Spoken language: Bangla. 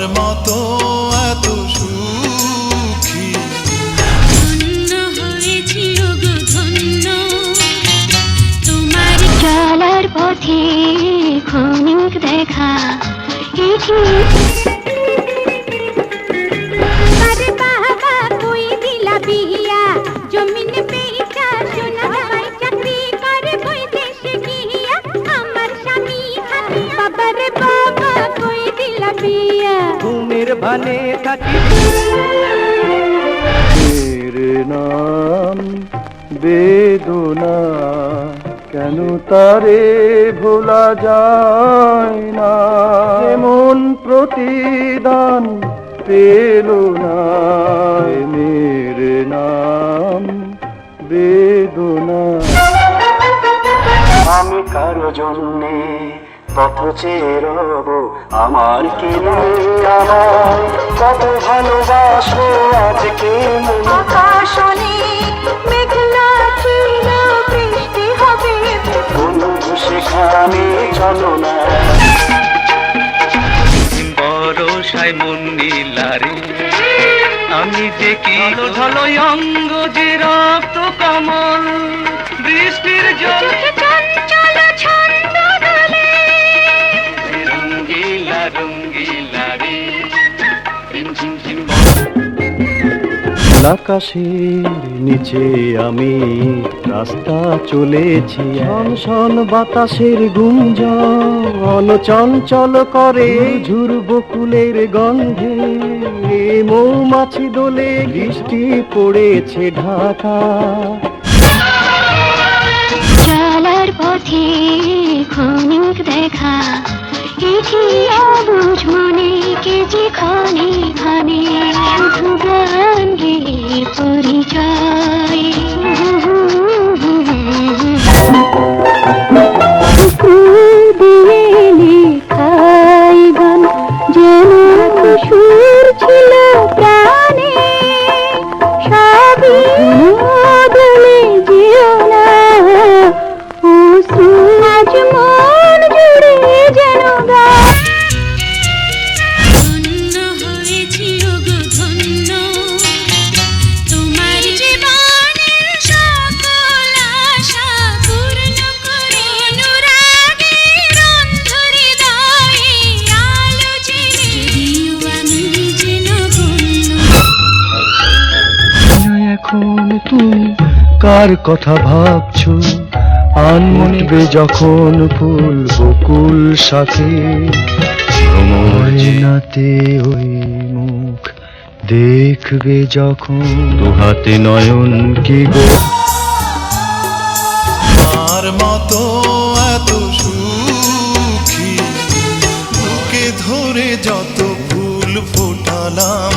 আমার মতো এত সুখী। তোমার চলার পথে খনিক দেখা। ঘুমের ভানে থাকি। মেরে নাম বেদনা কেন তারে ভোলা যায় না? এমন প্রতিদান পেল না। মেরে নাম বেদনা। আমি কারও জন্যে পথ চেয়ে রব আমার কি আমার কত ভালোবাসো আজকে মনে আকাশ মেঘলা ছিল বৃষ্টি হবে। বন্ধু সেখানে চলো না। বরসায় মন নীলারে আমি যে কি ঢলো অঙ্গ যে রক্ত কমল বৃষ্টির জল আকাশের নিচে আমি রাস্তা চলেছি। শন বাতাসের গুঞ্জন, চঞ্চল করে ঝুর বকুলের গন্ধে। মৌমাছি দোলে বৃষ্টি পড়েছে ঢাকা। চলার পথে ক্ষণিক দেখা মনে पूरी जाए। তুমি কার কথা ভাবছ? আনমনবে যখন ফুল বকুল সাথে নাতে ওই মুখ দেখবে যখন দুহাতে নয়ন কি গো? আমার মতো এত সুখী বুকে ধরে যত ফুল ফোটালাম